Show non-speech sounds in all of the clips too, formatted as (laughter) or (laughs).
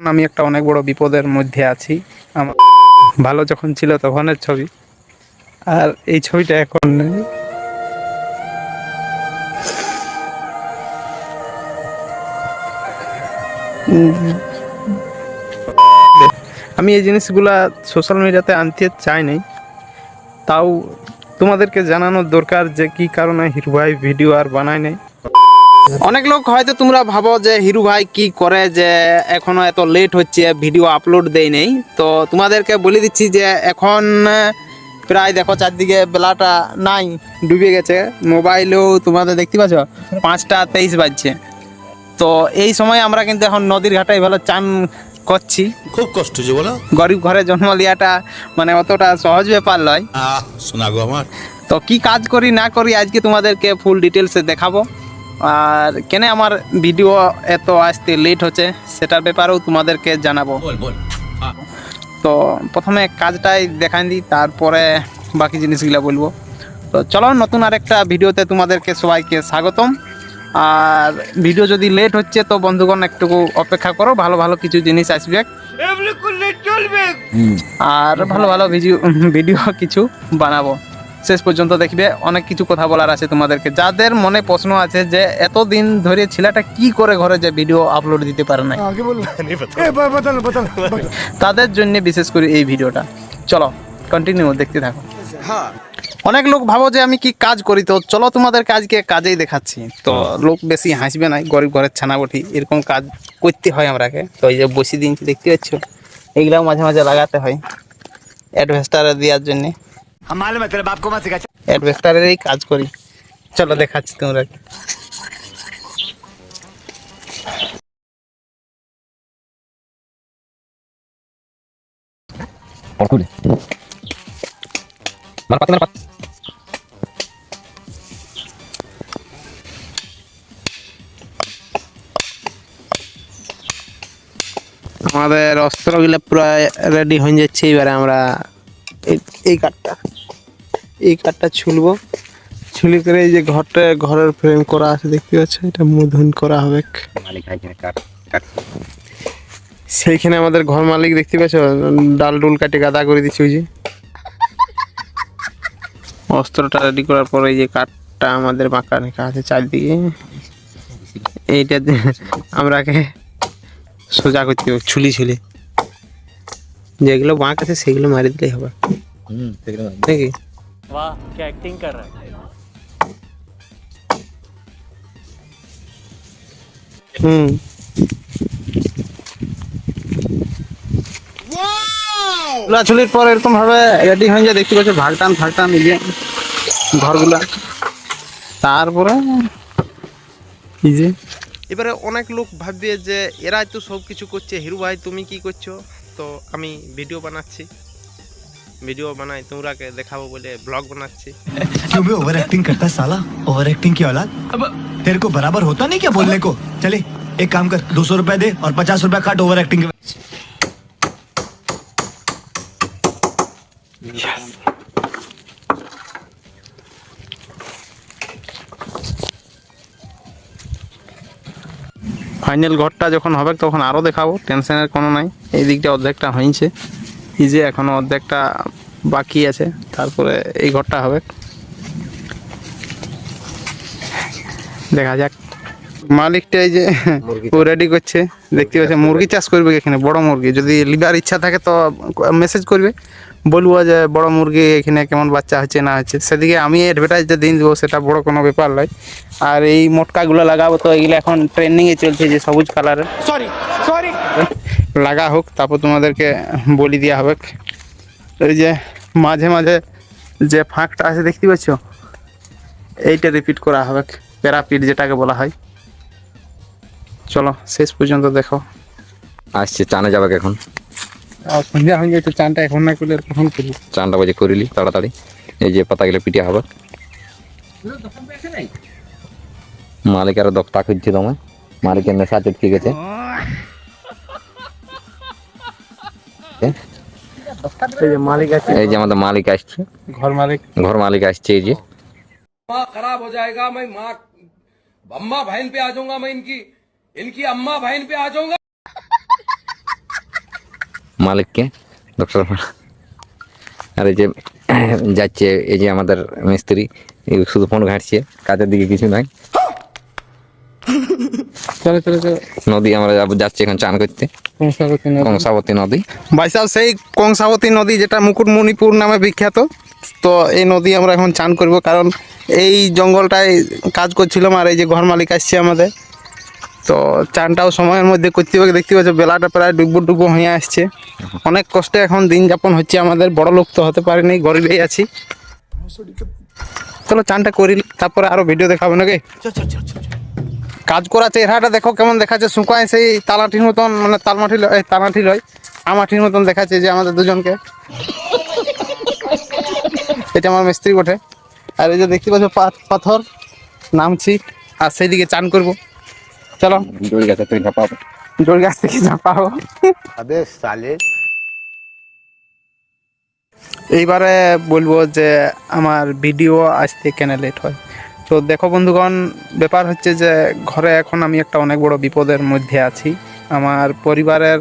আমি একটা অনেক বড় বিপদের মধ্যে আছি। আমার ভালো যখন ছিল তখনের ছবি। আর এই ছবিটা এখন নেই। আমি এই জিনিসগুলা সোশ্যাল মিডিয়াতে আনতে চাই নাই। তাও তোমাদেরকে জানানোর দরকার যে কি কারণে হিরু ভাই ভিডিও আর বানায় নাই। অনেক লোক হয়তো তোমরা ভাবো যে হিরু ভাই কি করে যে এখনও এত লেট হচ্ছে ভিডিও আপলোড দেয় নেই? তো তোমাদেরকে বলে দিচ্ছি যে এখন প্রায় দেখো চারদিকে বেলাটা নাই ডুবে গেছে। মোবাইলেও তোমাদের দেখতে পাচ্ছ পাঁচটা তেইশ বাজছে। তো এই সময় আমরা কিন্তু এখন নদীর ঘাটে ভালো চান করছি। খুব কষ্ট যে বলো। গরিব ঘরে জন্ম লিয়াটা মানে অতটা সহজ ব্যাপার নয়। আহ শোনা গো আমার। তো কি কাজ করি না করি আজকে তোমাদেরকে ফুল ডিটেলসে দেখাবো। আর কেন আমার ভিডিও এত আসতে লেট হচ্ছে সেটার ব্যাপারেও তোমাদেরকে জানাব। বল বল। তো প্রথমে কাজটাই দেখাই দিই তারপরে বাকি জিনিসগুলো বলব। তো চলো নতুন আরেকটা ভিডিওতে তোমাদেরকে সবাইকে স্বাগতম। আর ভিডিও যদি লেট হচ্ছে তো বন্ধুগণ একটু অপেক্ষা করো ভালো ভালো কিছু জিনিস আসবে। আর ভালো ভালো ভিডিও ভিডিও কিছু বানাবো। শেষ পর্যন্ত দেখবে অনেক কিছু কথা বলার আছে তোমাদেরকে। যাদের মনে প্রশ্ন আছে যে এতদিন ধরে ছেলেটা কি করে ঘরে যে ভিডিও আপলোড দিতে পারে না তাদের জন্য বিশেষ করে এই ভিডিওটা চলো কন্টিনিউ দেখতে থাকো। অনেক লোক ভাবো যে আমি কি কাজ করি তো চলো তোমাদের কাজকে কাজেই দেখাচ্ছি। তো লোক বেশি হাসবে না গরিব ঘরের ছানা বটি এরকম কাজ করতে হয় আমরাকে তো এই যে বসি দিন দেখতে পাচ্ছ? এগুলাও মাঝে মাঝে লাগাতে হয়। অ্যাডভেস্টার দেওয়ার জন্যে। মালুম হ্যায় তেরে কাজ করি চলো দেখাচ্ছি তোমরা আমাদের মারগুলা মার প্রায় রেডি হয়ে যাচ্ছে এবারে আমরা এই কাঠটা এই কাঠটা ছুলবো। ছুলি করে এই যে ঘরটা ঘরের ফ্রেম করা আছে দেখতে পাচ্ছ এটা মধুন করা হবে। সেইখানে আমাদের ঘর মালিক দেখতে পাচ্ছ? ডাল ডুল কাটে গাদা করে দিচ্ছে ওই যে। অস্ত্রটা রেডি করার পরে এই যে কাঠটা আমাদের বাঁকা রেখা আছে চারদিকে। এইটা দিয়ে আমরাকে সোজা করতে হবে ছুলি ছুলি। যেগুলো বাঁক আছে সেগুলো মারি দিলেই হবে। নাকি? वाह क्या एक्टिंग कर रहा है হুম চুলাচুলির পর এরকম ভাবে রেডি হয়ে যায় দেখতে পাচ্ছ ভাগটান ফাগটান ইয়ে ঘরগুলা তারপরে এই যে এবারে অনেক লোক ভাববে যে এরাই তো সব কিছু করছে হিরু ভাই তুমি কি করছো তো আমি ভিডিও বানাচ্ছি ভিডিও বানাই তোমরাকে দেখাবো বলে ব্লগ বানাচ্ছি क्यों भी ओवर एक्टिंग करता है साला ओवर एक्टिंग की औलाद अब तेरे को बराबर होता नहीं क्या बोलने को चले एक काम कर दो सौ रुपया दे और पचास रुपया काट ओवर एक्टिंग के ফাইনাল ঘরটা যখন হবে তখন আরও দেখাবো টেনশনের কোনো নাই এই দিকটা অর্ধেকটা হয়েছে এই যে এখনও অর্ধেকটা বাকি আছে তারপরে এই ঘরটা হবে। দেখা যাক। মালিকটা এই যে ও রেডি করছে। দেখতে পাচ্ছে মুরগি চাষ করবে এখানে বড় মুরগি। যদি লিবার ইচ্ছা থাকে তো মেসেজ করবে। বলব যে বড় মুরগি এখানে কেমন বাচ্চা হচ্ছে না হচ্ছে। সেদিকে আমি অ্যাডভার্টাইজটা দিন দেবো সেটা বড় কোনো ব্যাপার নয়। আর এই মোটকাগুলো লাগাবো তো এগুলো এখন ট্রেন্ডিংয়ে চলছে যে সবুজ কালারের সরি লাগা হোক তারপর তোমাদেরকে বলি দেওয়া হবে। এই যে মাঝে মাঝে যে ফাঁকটা আছে দেখতে পাচ্ছ? এইটা রিপিট করা হবে প্যারাপিট যেটাকে বলা হয়। চলো শেষ পর্যন্ত দেখো। আসছে চানে যাবে এখন। আর সন্ধ্যা হয়ে যাচ্ছে চানটা এখন না করলে কখন করব? চানটা বাজে করিলি তাড়াতাড়ি। এই যে পাতাগুলো পিটিয়া হবে। মালিক আরও দক্তা খুঁজছে তোমায়। মালিকের নেশা চটকে গেছে। এই যে মালিক আছে এই যে আমাদের মালিক আসছে ঘর মালিক ঘর মালিক আসছে এই যে माँ खराब हो जाएगा मैं माँ अम्मा बहन पे आ जाऊंगा मैं इनकी इनकी अम्मा बहन पे आ जाऊंगा মালিককে ডক্টর আর এই যে যাচ্ছে এই যে আমাদের মিস্ত্রি এই শুধু ফোন ঘাটছে কাজের দিকে কিছু নাই চলো চলো চলো নদী আমরা যাব- যাচ্ছি এখন চান করতে। কংসাবতী নদী। কংসাবতী নদী। ভাই সাহেব সেই কংসাবতী নদী যেটা মুকুটমণিপুর নামে বিখ্যাত তো এই নদী আমরা এখন চান করব কারণ এই জঙ্গলটায় কাজ করছিলাম আর এই যে ঘর মালিক আসছে আমাদের। তো চানটাও সময়ের মধ্যে করতে হবে দেখতে পাচ্ছ বেলাটা প্রায় ডুবো ডুবো হয়ে আসছে। অনেক কষ্টে এখন দিন যাপন হচ্ছে আমাদের বড় লোক তো হতে পারিনি গরিবেই আছি। চলো চানটা করি তারপরে আরও ভিডিও দেখাবো নাকি? কাজ করা চেহারাটা দেখো কেমন দেখাচ্ছে। শুকায় সেই তালাঠির মতন মানে তালমাঠি তালাঠি লয় আমাঠির মতন দেখাচ্ছে যে আমাদের দুজনকে। এটা আমার মিস্ত্রি বটে। আর এই যে দেখতে পাচ্ছ পাথর নামছি আর সেই দিকে চান করব। চলো। দড়ি গাছে তুই ঝাপাবো জোর গাছ থেকে চাপাবো এইবারে বলব যে আমার ভিডিও আসতে কেন লেট হয়? তো দেখো বন্ধুগণ, ব্যাপার হচ্ছে যে ঘরে এখন আমি একটা অনেক বড় বিপদের মধ্যে আছি। আমার পরিবারের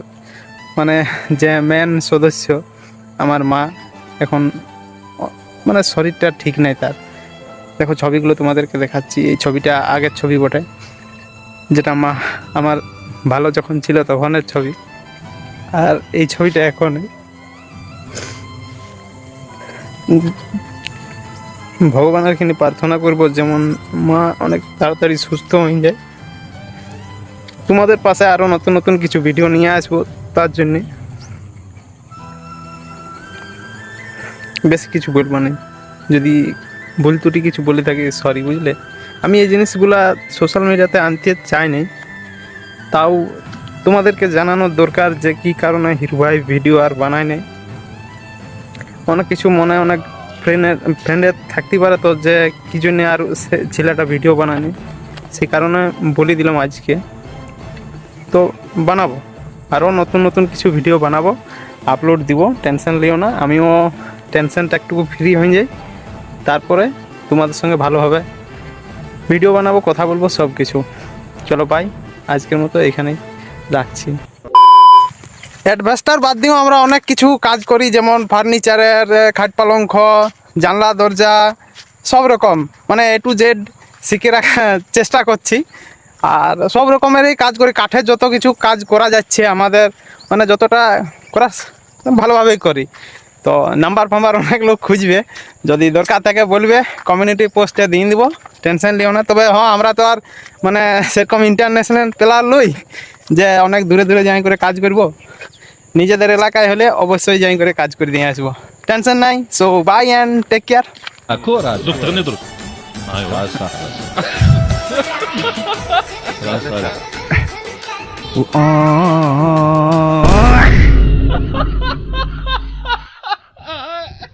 মানে যে মেন সদস্য, আমার মা, এখন মানে শরীরটা ঠিক নাই তার। দেখো ছবিগুলো তোমাদেরকে দেখাচ্ছি, এই ছবিটা আগের ছবি বটে। যেটা মা, আমার ভালো যখন ছিল তখনের ছবি। আর এই ছবিটা এখন ভগবানের কিনে প্রার্থনা করব, যেমন মা অনেক তাড়াতাড়ি সুস্থ হয়ে যায়। তোমাদের পাশে আরও নতুন নতুন কিছু ভিডিও নিয়ে আসব, তার জন্যে। বেশি কিছু বলব না। যদি ভুল ত্রুটি কিছু বলে থাকি সরি বুঝলে? আমি এই জিনিসগুলা সোশ্যাল মিডিয়াতে আনতে চাই নাই। তাও তোমাদেরকে জানানোর দরকার যে কি কারণে হিরু ভাই ভিডিও আর বানায় নাই। অনেক কিছু মনে অনেক ফ্রেন্ডের ফ্রেন্ডের থাকতে পারে তো যে কি জন্য আর ছেলেটা ভিডিও বানানি সেই কারণে বলে দিলাম আজকে। তো বানাবো। আরও নতুন নতুন কিছু ভিডিও বানাবো। আপলোড দিব। টেনশন লিও না। আমিও টেনশনটা একটু ফ্রি হয়ে যাই। তারপরে তোমাদের সঙ্গে ভালোভাবে ভিডিও বানাবো, কথা বলব সব কিছু চলো বাই আজকের মতো এখানেই রাখছি। অ্যাডভেস্টার বাদ দিয়েও আমরা অনেক কিছু কাজ করি, যেমন ফার্নিচারের খাট পালঙ্ক, জানলা, দরজা, সব রকম। মানে এ টু জেড শিখে রাখার (laughs) চেষ্টা করছি। আর সব রকমেরই কাজ করি। কাঠের যত কিছু কাজ করা যাচ্ছে আমাদের মানে যতটা করা ভালোভাবেই করি। तो नम्बर फम्बर अनेक लोग खुजे जदि दरकार थे बोलिए कम्यूनिटी पोस्टे दिन दीब टेंशन लियो ना तब हाँ हमारे तो मैंने सरकम इंटरनैशनल प्लेयर लई जे अनेक दूरे दूरे जाए क्या करब निजे एलिक हमें अवश्य जाए क्या कर दिए आसब टेंशन नाई so bye and take care